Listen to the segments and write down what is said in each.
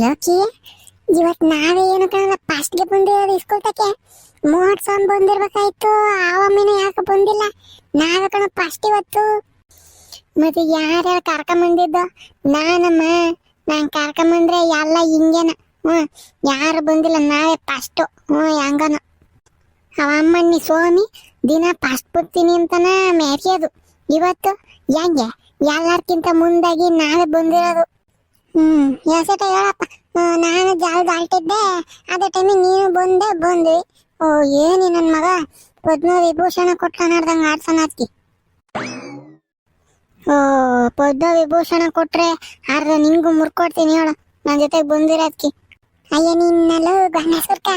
ಯಾಕೆ? ಇವತ್ ನಾವೇ ಏನು ಕಾಣಲ್ಲ ಫಸ್ಟ್ಗೆ ಬಂದಿರೋದು ಇಸ್ಕೊಳ್ತಕ್ಕೆ. ಮೂವತ್ ಸಾವಿರ ಬಂದಿರ್ಬೇಕಾಯ್ತು ಆವಮ್ಮಿನ ಯಾಕೆ ಬಂದಿಲ್ಲ? ನಾವೇ ಕಣ ಫಸ್ಟ್ ಇವತ್ತು. ಮತ್ತೆ ಯಾರ್ಯಾರು ಕರ್ಕೊಂಬಂದಿದ್ದು? ನಾನಮ್ಮ, ನಾನ್ ಕರ್ಕೊಂಬಂದ್ರೆ ಎಲ್ಲ ಹಿಂಗೇನ. ಹ್ಮ್, ಯಾರು ಬಂದಿಲ್ಲ, ನಾವೇ ಫಸ್ಟ್ ಹ್ಮ್, ಹೆಂಗನ. ಅವ ನೀ ಸ್ವಾಮಿ, ದಿನ ಫಸ್ಟ್ ಬರ್ತೀನಿ ಅಂತಾನ ಮೆರೆಯೋದು ಇವತ್ತು, ಹೆಂಗೆ? ಎಲ್ಲರ್ಕಿಂತ ಮುಂದಾಗಿ ನಾವೇ ಬಂದಿರೋದು. ಹ್ಮ್ ಯಾಸಟ ಹೇಳಪ್ಪ. ನಾನು ಜಾಲ ಆಲ್ಟಿದ್ದೆ ಅದೇ ಟೈಮಿಗೆ ನೀನು ಬಂದೆ, ಬಂದ್ವಿ. ಓ, ಏನಿ ನನ್ನ ಮಗ? ಪದ್ಮ ವಿಭೂಷಣ ಕೊಟ್ಟ ನಾಡ್ದಂಗ ಆಡ್ಸೋಣ ಅದ್ಕಿ. ಓ, ಪದ್ಮ ವಿಭೂಷಣ ಕೊಟ್ರೆ ಅರ್ಧ ನಿಂಗೂ ಮುರ್ಕೊಡ್ತೀನಿ ಹೇಳು. ನನ್ನ ಜೊತೆಗೆ ಬಂದಿರೋದ್ಕಿ ಅಯ್ಯ ನಿನ್ನಲ್ಲ ಗಣೇಶ್ವರ್ಕ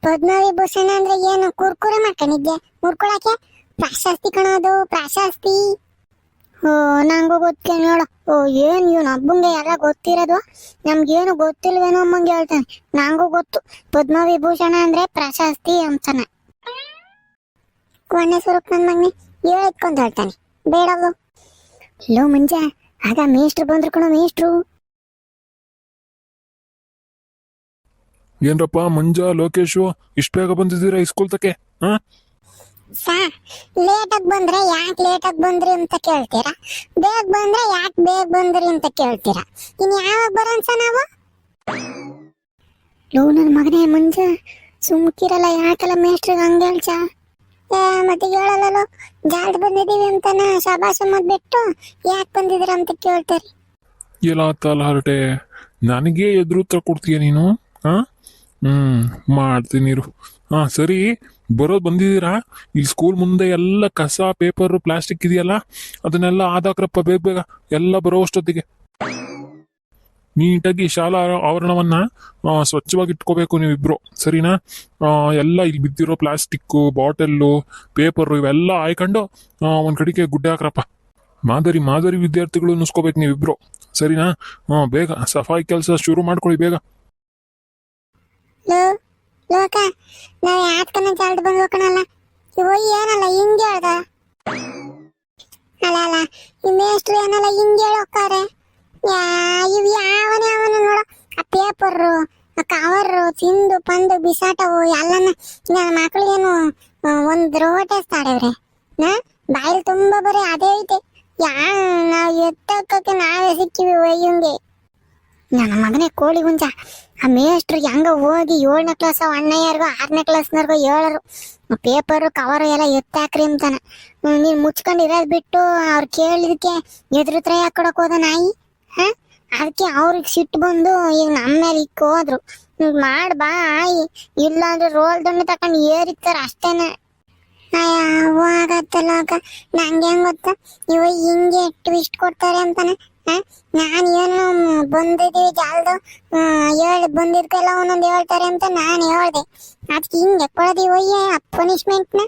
ಪದ್ಮ ವಿಭೂಷಣ ಅಂದ್ರೆ ಏನು? ಕುರ್ಕುರೆ ಮಾಡ್ಕೊಂಡಿದ್ದೆ ಮುರ್ಕೊಳಕ್ಕೆ? ಪ್ರಾಶಸ್ತಿ ಕಣೋದು ಪ್ರಾಶಸ್ತಿ. ನಂಗೂ ಗೊತ್ತೇನು ಹೇಳ ಓ, ಏನ್ ಇವನು? ಹಬ್ಬಂಗೆ ಎಲ್ಲ ಗೊತ್ತಿರೋದು? ನಮ್ಗೇನು ಗೊತ್ತಿಲ್ವೇನೋ ಅಮ್ಮಂಗೆ ಹೇಳ್ತಾನೆ. ನಂಗೂ ಗೊತ್ತು. ಪದ್ಮ ವಿಭೂಷಣ ಅಂದ್ರೆ ಪ್ರಶಸ್ತಿ ಅಂತಾನೆ. ಕೊನೆ ಸ್ವರೂಪ್ ನನ್ನ ಮಗನೆ ಹೇಳಿಕೊಂಡು ಹೇಳ್ತಾನೆ. ಬೇಡವು ಲೋ ಮುಂಜೆ, ಆಗ ಮೇಷ್ಟ್ರು ಬಂದ್ರು ಕಣ ಮೇಷ್ಟ್ರು. ಏನ್ರಪ್ಪ ಮಂಜ, ಲೋಕೇಶು, ಇಷ್ಟ ಬೇಗ ಬಂದಿದ್ದೀರಾ ಇಸ್ಕೊಳ್ತಕ್ಕೆ ಹಾ ಸಾ ಲೇಟಾಗಿ ಬಂದ್ರೆ ಯಾಕೆ ಲೇಟಾಗಿ ಬಂದ್ರಿ ಅಂತ ಕೇಳ್ತೀರಾ? ಬೇಗ ಬಂದ್ರೆ ಯಾಕೆ ಬೇಗ ಬಂದ್ರಿ ಅಂತ ಕೇಳ್ತೀರಾ? ಇನ್ ಯಾವಾಗ ಬರೋನ್ಸ ನಾವು? ಲೋ ಮಗನೇ, ಮುಂಜ, ಸುಮ್ಕಿರಲ್ಲ, ಯಾಕಲ್ಲ ಮೇಸ್ಟ್ರಿ ಹಂಗೆ ಏ, ಮತ್ತೆ ಹೇಳಲ್ಲೋ ಜಾಲ್ಡ್ ಬಂದಿದೀವಿ ಅಂತಾನ ಶಬಾಷ ಬಿಟ್ಟು ಯಾಕೆ ಬಂದಿದ್ದೀರಾ ಅಂತ ಕೇಳ್ತಾರೆ. ಎಲ್ಲ ತಲ ಹರಟೆ. ನನಗೆ ಎದುರು ಉತ್ತರ ಕೊಡ್ತೀಯ ನೀನು? ಹ್ಮ್, ಮಾಡ್ತೀನಿ ಇರು. ಹಾ, ಸರಿ. ಬರೋದು ಬಂದಿದ್ದೀರಾ? ಇಲ್ಲಿ ಸ್ಕೂಲ್ ಮುಂದೆ ಎಲ್ಲ ಕಸ ಪೇಪರ್ ಪ್ಲಾಸ್ಟಿಕ್ ಇದೆಯಲ್ಲ? ಅದನ್ನೆಲ್ಲ ಆದಾಕ್ರಪ್ಪ, ಬೇಗ ಬೇಗ ಎಲ್ಲ ಬರೋ ಅಷ್ಟೊತ್ತಿಗೆ. ನೀಟಾಗಿ ಶಾಲಾ ಆವರಣವನ್ನ ಸ್ವಚ್ಛವಾಗಿ ಇಟ್ಕೋಬೇಕು ನೀವಿಬ್ರು. ಸರಿನಾ? ಎಲ್ಲ ಇಲ್ಲಿ ಬಿದ್ದಿರೋ ಪ್ಲಾಸ್ಟಿಕ್ಕು ಬಾಟಲ್ಲು ಪೇಪರು ಇವೆಲ್ಲ ಆಯ್ಕೊಂಡು ಒಂದು ಕಡೆಗೆ ಗುಡ್ಡೆ ಹಾಕ್ರಪ್ಪ. ಮಾದರಿ ಮಾದರಿ ವಿದ್ಯಾರ್ಥಿಗಳು ಅನ್ನಿಸ್ಕೋಬೇಕು ನೀವಿಬ್ರು. ಸರಿನಾ? ಹಾ, ಬೇಗ, ಸಫಾಯಿ ಕೆಲಸ ಶುರು ಮಾಡ್ಕೊಳ್ಳಿ, ಬೇಗ. ಲೋಕ ನಾವ್ ಯಾಕನ ಜಾಲ್ಡ್ ಬಂದು ಹೋಗೋಣಲ್ಲ ಇವ ಏನಲ್ಲ ಹಿಂಗೆ ಹೇಳ್ದ. ಅಲ್ಲ ಅಲ್ಲ ಈ ಮೇಷ್ಟ್ರು ಏನಲ್ಲ ಹಿಂಗೆ ಯಾ ಇವ್ ಯಾವನ ಯಾವನ ನೋಡು. ಆ ಪೇಪರ್ ಆ ಕವರು ತಿಂದು ಪಂದು ಬಿಸಾಟವು ಎಲ್ಲನ ಮಕ್ಳಿಗೇನು ಆ, ಒಂದ್ ರೋಟೇಸ್ತಾಡವ್ರೆ ನಾ ಬಾಯಲ್ಲಿ ತುಂಬಾ ಬರೀ ಅದೇ ಐತೆ. ಯಾ ನಾವ್ ಎತ್ತಕ್ಕೆ ನಾವೇ ಸಿಕ್ಕಿವಿ ಒಯ್ಯಂಗೆ ನನ್ನ ಮಗನೇ ಕೋಳಿ ಹುಂಜ ಆ ಮೇಷ್ಟ್ರು ಹೆಂಗ ಹೋಗಿ ಏಳನೇ ಕ್ಲಾಸ್ ಅಣ್ಣಯ್ಯರ್ಗು ಆರನೇ ಕ್ಲಾಸ್ನವ್ರಿಗೂ ಹೇಳರು ಪೇಪರು ಕವರ್ ಎಲ್ಲ ಎತ್ತಾಕ್ರಿ ಅಂತಾನೆ. ನೀನು ಮುಚ್ಕೊಂಡು ಇರೋದು ಬಿಟ್ಟು ಅವ್ರು ಕೇಳಿದಕ್ಕೆ ಎದುರುತ್ರ ಹಾಕೊಡಕ್ ಹೋದ ನಾಯಿ. ಹ? ಅದಕ್ಕೆ ಅವ್ರಿಗೆ ಸಿಟ್ಟು ಬಂದು ಈಗ ನಮ್ಮ ಮೇಲೆ ಹೋದ್ರು. ಹಿಂಗ್ ಮಾಡ್ ಬಾ ಆಯಿ. ಇಲ್ಲ ಅಂದ್ರೆ ರೋಲ್ ದಂಡ ತಕೊಂಡ್ ಏರಿತಾರ ಅಷ್ಟೇನೆ. ಆಗತ್ತಲ್ಲ ನಂಗೆ ಹೆಂಗ್ ಗೊತ್ತ? ಇವ ಹಿಂಗೆ ಟ್ವಿಸ್ಟ್ ಕೊಡ್ತಾರೆ ಅಂತಾನೆ. ನಾನ್ ಏನು ಬಂದಿದ್ದೀವಿ ಜಾಲ್ದು. ಹೇಳಿ ಬಂದಿದ್ಕೆಲ್ಲ ಒಂದೊಂದು ಹೇಳ್ತಾರೆ ಅಂತ ನಾನು ಹೇಳ್ದೆ. ಅದಕ್ಕೆ ಹಿಂಗೆ ಒಯ್ಯ ಪನಿಷ್ಮೆಂಟ್ನ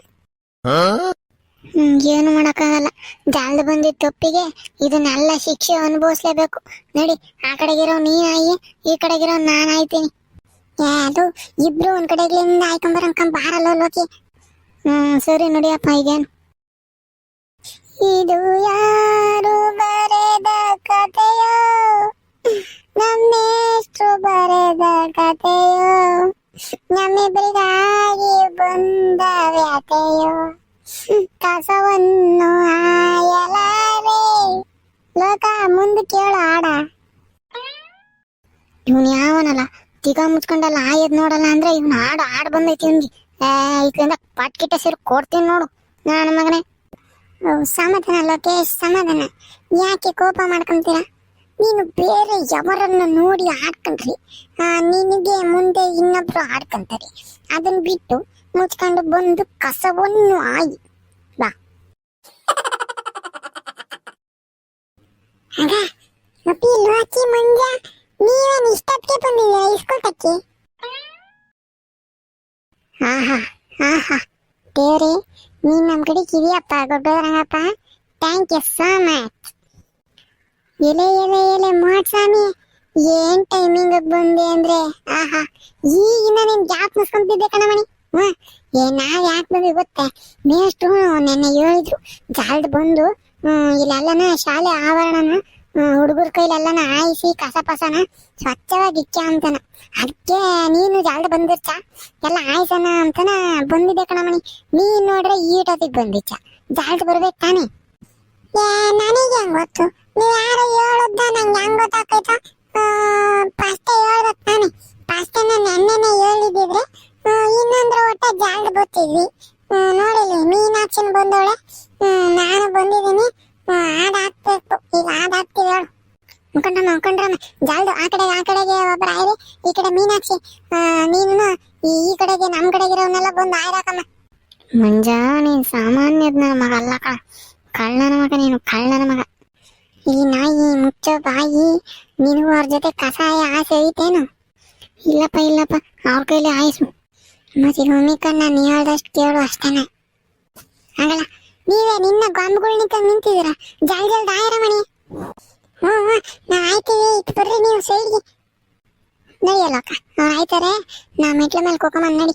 ಏನು ಮಾಡಕ್ಕಾಗಲ್ಲ. ಜಾಲ್ದು ಬಂದಿದ್ದ ತಪ್ಪಿಗೆ ಇದನ್ನೆಲ್ಲ ಶಿಕ್ಷೆ ಅನುಭವಿಸ್ಲೇಬೇಕು. ನೋಡಿ ಆ ಕಡೆಗಿರೋ ನೀನ್ ಆಯಿ ಈ ಕಡೆಗಿರೋ ನಾನ್ ಆಯ್ತೀನಿ. ಏ, ಅದು ಇಬ್ರು ಒಂದ್ ಕಡೆಗಳಿಂದ ಅನ್ಕೊಂಡ್ ಬಾರಲ್ಲ ಲೋಕಿ. ಹ್ಮ್ ಸರಿ ನೋಡಿಯಪ್ಪ ಈಗೇನು? ಇದು ಯಾರು ಬರೆದ ಕಥೆಯೋ ನಮ್ಮೆಷ್ಟು ಬರೆದ ಕಥೆಯೋ ನಮ್ಮಿಬ್ಬರಿಗಾಗಿ ಬಂದ ವ್ಯಾತೆಯೋ ಕಸವನ್ನು ಆಯಲಾರೆ ಲೋಕ, ಮುಂದೆ ಕೇಳು ಆಡ. ಇವನು ಯಾವನಲ್ಲ? ತಿಗ ಮುಚ್ಕೊಂಡಲ್ಲ, ಆಯದ್ ನೋಡಲ್ಲ ಅಂದ್ರೆ ಇವನು ಆಡು, ಆಡ್ ಬಂದೈತಿ ಇವನ್ಗೆ. ಇದರಿಂದ ಪಟ್ಕಿಟ ಸೇರಿ ಕೊಡ್ತೀನಿ ನೋಡು. ನಾನು ಮಗನೇ. ಸಮಾಧಾನ ಲೋಕೇಶ್ ಸಮಾಧಾನ. ಯಾಕೆ ಕೋಪ ಮಾಡ್ಕೊಂತೀರಾ? ನೀನು ಬೇರೆ ಯಾವರನ್ನ ನೋಡಿ ಆಡ್ಕೊಂಡ್ರಿ. ಆ, ನಿನಗೆ ಮುಂದೆ ಇನ್ನೊಬ್ರು ಆಡ್ಕೊಂತಾರೆ. ಅದನ್ನ ಬಿಟ್ಟು ಮುಚ್ಕೊಂಡು ಬಂದು ಕಸವನ್ನು ಆಯಿ. ಬಾ. ಆಗ ಅಪ್ಪಿ ಲೋಕಿ ಮಂಜ ನೀವೇನು ಇಷ್ಟಕ್ಕೆ ಬಂದಿಲ್ಲ ಇಸ್ಕೊಳ್ತಕ್ಕೆ ಆಹಾ ಆಹಾ ದೇವ್ರೆ ನೀನ್ ನಮ್ ಕಡೆ ಕಿವಿಯಪ್ಪ ಗೊಡ್ಡೋದ್ರಂಗಪ್ಪ ಥ್ಯಾಂಕ್ ಯು ಸೋ ಮಚ್ ಎಲೆ ಎಲೆ ಎಲೆ ಸ್ವಾಮಿ ಏನ್ ಟೈಮಿಂಗ್ ಬಂದೆ ಅಂದ್ರೆ, ಆಹಾ ಈಗಿನ ನಿನ್ ಗ್ಯಾಪ್ ಮುಸ್ಕೊಂತಿದ್ದೆ ಕಣಮಣಿ? ಹ್ಮ್, ಏ, ನಾವ್ ಯಾಕೆ ಬಂದ್ವಿ ಗೊತ್ತೇ? ಮೇಷ್ಟ್ರು ನೆನ್ನೆ ಹೇಳಿದ್ರು, ಜಾಲ್ದ್ ಬಂದು ಇಲ್ಲೆಲ್ಲನ ಶಾಲೆ ಆವರಣನ ಹುಡುಗರ ಕೈಲೆಲ್ಲನ ಆಯಿಸಿ ಕಸ ಪಸನ ಸ್ವಚ್ಛವಾಗಿ ಇಕ್ಕ ಅಂತನ. ಅದಕ್ಕೆ ನೀನು ಜಾಲ್ದ ಬಂದಿರ್ಚ. ಎಲ್ಲ ಆಯ್ಸನ ಅಂತನ ಬಂದಿದ್ದೆ ಕಣಮಣಿ. ನೀನ್ ನೋಡ್ರೆ ಈಟೊತ್ತಿಗೆ ಬಂದಿಚ್ಚ. ಜಾಲ್ದ ಬರ್ಬೇಕು ತಾನೆ? ಏ ನನಗೆ ಹೆಂಗ್ ಗೊತ್ತು? ನೀವ್ ಯಾರು ಹೇಳುದ್ದ ನಂಗೆ ಹೆಂಗ್ ಗೊತ್ತಾಕೈತ ಫಸ್ಟ್ ಹೇಳ್ಬೇಕು ತಾನೆ. ಫಸ್ಟ್ ನೆನ್ನೆನೆ ಹೇಳಿದಿದ್ರೆ ಇನ್ನೊಂದ್ರ ಒಟ್ಟ ಜಾಲ್ದ ಗೊತ್ತಿದ್ವಿ ಆ, ನೋಡಿಲಿ ಮೀನಾಕ್ಷಿನ ಬಂದವಳೆ ಹ್ಮ್, ನಾನು ಬಂದಿದ್ದೀನಿ ಆಡ್ ಹಾಕ್ಬೇಕು ಈಗ ಆಡ್ ಹಾಕ್ತೀವಿ ಹೇಳು ಮುಖಂಡ್ರಮ್ಮ ಮುಖಂಡ್ರಮ್ಮ ಜಾಲ್ದು ಆ ಕಡೆಗೆ ಆ ಕಡೆಗೆ ಒಬ್ಬರ ಆಯ್ರಿ ಈ ಕಡೆ ಮೀನಾಕ್ಷಿ ಆ, ನೀನು ಈ ಕಡೆಗೆ ನಮ್ ಕಡೆಗೆ ಇರೋನೆಲ್ಲ ಬಂದು ಆಯ್ರಾಕಮ್ಮ ಮಂಜ, ನೀನ್ ಸಾಮಾನ್ಯದ ಮಗ ಅಲ್ಲ ಕಳ ಕಳ್ಳನ ಮಗ ನೀನು, ಕಳ್ಳನ ಮಗ. ಈ ನಾಯಿ, ಮುಚ್ಚೋ ಬಾಯಿ, ನಿನಗೂ ಅವ್ರ ಜೊತೆ ಕಸಾಯ ಆಸೆ ಐತೇನು? ಇಲ್ಲಪ್ಪ ಇಲ್ಲಪ್ಪ, ಅವ್ರ ಕೈಲಿ ಆಯಿಸು. ಮತ್ತೆ ಕಣ್ಣ ನೀ ಹೇಳ್ದಷ್ಟು ಕೇಳು ಅಷ್ಟೇನೆ. ಆಗಲ್ಲ ನೀವೇ ನಿನ್ನ ಗೊಂಬುಗಳು ನಿಂತ ನಿಂತಿದ್ದೀರ? ಜಲ್ ಜಲ್ದ ಆಯ್ರ ಮಣಿ ಹ್ಞೂ ಹ್ಞೂ ನಾ ಆಯ್ತೀವಿ ಇತ್ತು ಬರ್ರಿ ನೀವು ಸೈಡ್ಗೆ. ನಡಿಯಲ್ಲಕ್ಕ ಅವ್ರು ಆಯ್ತಾರೆ, ನಾ ಮೆಟ್ಲ ಮೇಲೆ ಕೋಕಮ್ಮ ನಡಿ.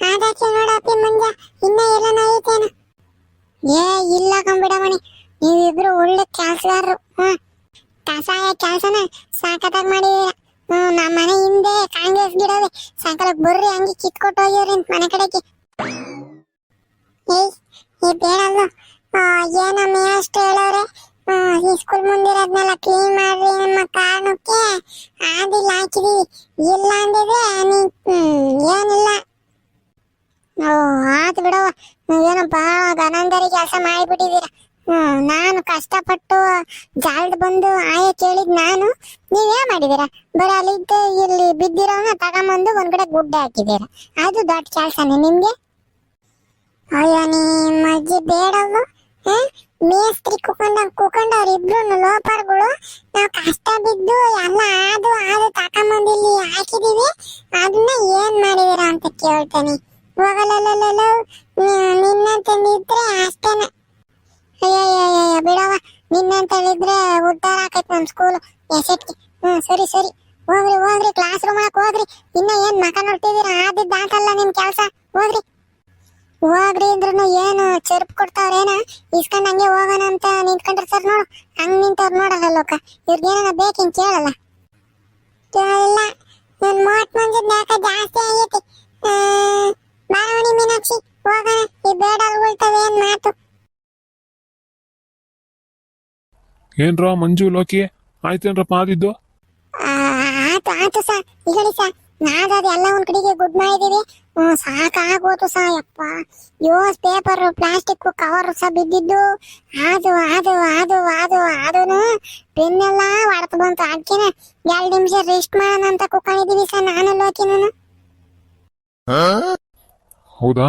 ಆದಾಚೆ ನೋಡಪ್ಪಿ ಮಂಜ ಇನ್ನ ಎಲ್ಲ ನಾಯಿತೇನ ಏ, ಇಲ್ಲ ಕಂಬಿಡಮಣಿ ನೀವಿಬ್ರು ಒಳ್ಳೆ ಕೆಲಸಗಾರರು. ಹ್ಮ್. ಕಸಾಯ ಕೆಲಸನ ಸಾಕತ್ತಾಗ ಮಾಡಿದೀರ. ಹ್ಮ್ ನಮ್ಮ ಮನೆ ಹಿಂದೆ ಕಾಂಗ್ರೆಸ್ ಗಿಡವೆ ಸಾಯಂಕಾಲ ಬರ್ರಿ, ಹಂಗೆ ಕಿತ್ಕೊಟ್ಟು ಹೋಗಿವ್ರಿ ಮನೆ ಕಡೆಗೆ. ಏಯ್, ಏ ಬೇಡಲ್ಲ ಏನೋ ಮೇಷ್ಟು ಹೇಳೋರೆ. ಈ ಸ್ಕೂಲ್ ಮುಂದಿರೋದ್ನೆಲ್ಲ ಕ್ಲೀನ್ ಮಾಡ್ರಿ ನಮ್ಮ ಕಾರಣಕ್ಕೆ. ಆದಿಲ್ಲ, ಹಾಕಿದೀವಿ. ಇಲ್ಲ ಅಂದಿದ್ರೆ ನೀ ಏನಿಲ್ಲ. ಓ, ಆತು ಬಿಡವ ನೀವೇನೋ ಭಾಳ ಗನಂದರಿ ಕೆಲಸ ಮಾಡಿಬಿಟ್ಟಿದ್ದೀರ. ನಾನು ಕಷ್ಟಪಟ್ಟು ಜಾಲ್ದ್ ಬಂದು ಆಯ ಕೇಳಿದ್ ನಾನು, ನೀವೇ ಮಾಡಿದೀರ? ಬರೀ ಅಲ್ಲಿದ್ದ ಇಲ್ಲಿ ಬಿದ್ದಿರೋನ ತಗೊಂಬಂದು ಒಂದ್ ಕಡೆ ಗುಡ್ಡೆ ಹಾಕಿದೀರ? ಅದು ದೊಡ್ಡ ಕೆಲ್ಸನೇ ನಿಮ್ಗೆ? ಅಯ್ಯೋ ನೀ ಅಜ್ಜಿ ಬೇಡಲ್ವ ಹ? ಮೇಸ್ತ್ರಿ ಕುಕೊಂಡ ಕುಕೊಂಡ ಇಬ್ರು ಲೋಪರ್ಗಳು. ನಾವು ಕಷ್ಟ ಬಿದ್ದು ಎಲ್ಲ ಅದು ಅದು ತಗೊಂಬಂದು ಇಲ್ಲಿ ಹಾಕಿದೀವಿ. ಅದನ್ನ ಏನ್ ಮಾಡಿದೀರ ಅಂತ ಕೇಳ್ತಾನೆ. ಹೋಗಲ್ಲ ನಿನ್ನ ತಂದಿದ್ರೆ ಅಷ್ಟೇನೆ. ಅಯ್ಯಯ್ಯಯ್ಯ ಬಿಡವ ನಿನ್ನಂತ ಹೇಳಿದ್ರೆ ಉದ್ಧಾರ ಆಕೈತಿ ನಮ್ ಸ್ಕೂಲ್ ಎಸೆಟ್ಗೆ ಹ್ಮ್, ಸರಿ ಸರಿ. ಹೋಗ್ರಿ ಹೋಗ್ರಿ ಕ್ಲಾಸ್ ರೂಮ್ ಒಳಕ್ ಹೋಗ್ರಿ. ಇನ್ನ ಏನ್ ಮಕ ನೋಡ್ತಿದೀರ ಆದಿದ್ದ ಆತಲ್ಲ ನಿಮ್ ಕೆಲ್ಸ. ಹೋಗ್ರಿ. ಹೋಗ್ರಿ ಅಂದ್ರೂ ಏನು ಚೆರುಪ್ ಕೊಡ್ತಾವ್ರೇನ? ಇಸ್ಕೊಂಡ್ ಹಂಗೆ ಹೋಗೋಣ ಅಂತ ನಿಂತ್ಕೊಂಡಿರ್ತಾರ ನೋಡು. ಹಂಗ್ ನಿಂತವ್ರು ನೋಡಲ್ಲ ಲೋಕ. ಇವ್ರಿಗೇನ ಬೇಕಿನ್ ಕೇಳಲ್ಲ. ಕೇಳಲ್ಲ. ನನ್ ಮೂವತ್ ಮಂದಿದ್ ಯಾಕ ಜಾಸ್ತಿ ಆಗೈತಿ. ಬಾರವಣಿ ಮೀನಾಕ್ಷಿ, ಹೋಗೋಣ. ಈ ಬೇಡಲ್ಗಳ್ತವೆ ಏನ್ ಮಾತು? ಏನ್ರ ಮಂಜು ಲೋಕಿ? ಆಯ್ತೇನ್ರಪ್ಪ ಆದಿದ್ದು ಆ, ಆತು ಆತು ಸಾ ಹೇಳಿ ಸಾ ನಾದದು ಎಲ್ಲ ಒಂದ್ ಕಡೆಗೆ ಗುಡ್ ಮಾಡಿದೀವಿ ಸಾಕಾಗೋತು ಸಾ ಯಪ್ಪ. ಯೋ ಪೇಪರ್ ಪ್ಲಾಸ್ಟಿಕ್ ಕವರ್ ಸಹ ಬಿದ್ದಿದ್ದು. ಅದು ಅದು ಅದು ಅದು ಅದನು ಪೆನ್ನೆಲ್ಲ ಹೊಡೆದು ಬಂತು. ಅದಕ್ಕೇನೆ ಎರಡು ನಿಮಿಷ ರೆಸ್ಟ್ ಮಾಡೋಣ ಅಂತ ಕುತ್ಕೊಂಡಿದೀವಿ ಸಾ ನಾನು ಲೋಕಿನೂ ಹೌದಾ?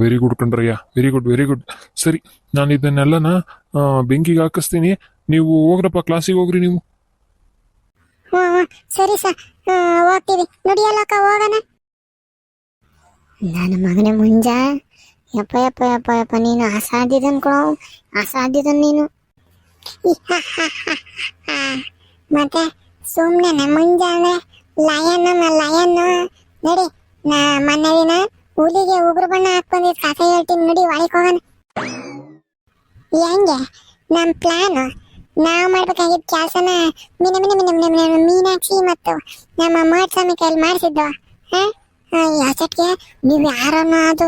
ವೆರಿ ಗುಡ್ ಕಣ್ರಯ್ಯ. ವೆರಿ ಗುಡ್ ವೆರಿ ಗುಡ್ ಸರಿ ನಾನು ಇದನ್ನೆಲ್ಲನ ಬೆಂಕಿಗೆ ಹಾಕಿಸ್ತೀನಿ. ನೀವು ಹೋಗ್ರಪ್ಪ ಕ್ಲಾಸಿಗೆ ಹೋಗ್ರಿ ನೀವು. ಹಾ ಹಾ ಸರಿ ಸಾ ಹೋಗ್ತೀವಿ. ನುಡಿಯಲ್ಲಕ್ಕ ಹೋಗೋಣ. ನನ್ನ ಮಗನೇ ಮುಂಜ. ಯಪ್ಪ ಯಪ್ಪ ಯಪ್ಪ ಯಪ್ಪ, ನೀನು ಅಸಾಧ್ಯದನ್ ಕೊಡೋ. ಅಸಾಧ್ಯದನ್ ನೀನು. ಮತ್ತೆ ಸುಮ್ಮನೆ ಮುಂಜಾನೆ ಲಯನ್ ಲಯನ್. ನಡಿ, ನಾ ಮೊನ್ನೆ ದಿನ ಹುಲಿಗೆ ಉಗುರು ಬಣ್ಣ ಹಾಕ್ಬಂದಿದ್ ಕಥೆ ಹೇಳ್ತೀನಿ. ನೋಡಿ ಒಳಗೆ ಹೋಗೋಣ. ಹೆಂಗೆ? ನಮ್ಮ ಪ್ಲಾನ್ ನಾವು ಮಾಡ್ಬೇಕಾಗಿದ್ದ ಕೆಲಸನ ಮಿನ ಮಿನ ಮಿನ ಮಿನ ಮಿನ ಮೀನಾಕ್ಷಿ ಮತ್ತು ನಮ್ಮ ಮೋಟ್ಸ್ವಾಮಿ ಕೈಲಿ ಮಾಡಿಸಿದ್ವ. ಯಾಚಟ್ಗೆ ನೀವು ಯಾರನ್ನ ಅದು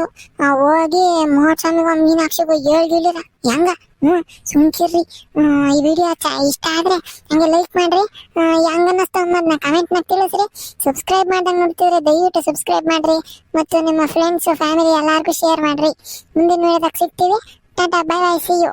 ಹೋಗಿ ಮೋಟ್ಸ್ವಾಮಿಗೂ ಮೀನಾಕ್ಷಿಗೂ ಹೇಳ್ಗಿಳಿರ ಹೆಂಗ? ಹ್ಞೂ, ಸುಮ್ಕಿರ್ರಿ. ಈ ವಿಡಿಯೋ ಇಷ್ಟ ಆದ್ರೆ ಹಂಗೆ ಲೈಕ್ ಮಾಡ್ರಿ. ಹೆಂಗ ಅನ್ನಿಸ್ತು ಅನ್ನೋದನ್ನ ಕಮೆಂಟ್ನ ತಿಳಿಸ್ರಿ. ಸಬ್ಸ್ಕ್ರೈಬ್ ಮಾಡ್ದಂಗೆ ನೋಡ್ತಿದ್ರೆ ದಯವಿಟ್ಟು ಸಬ್ಸ್ಕ್ರೈಬ್ ಮಾಡ್ರಿ ಮತ್ತು ನಿಮ್ಮ ಫ್ರೆಂಡ್ಸ್ ಫ್ಯಾಮಿಲಿ ಎಲ್ಲರಿಗೂ ಶೇರ್ ಮಾಡ್ರಿ. ಮುಂದಿನ ವಿಡಿಯೋದಾಗ ಸಿಗ್ತೀವಿ. Ta-ta bye bye see you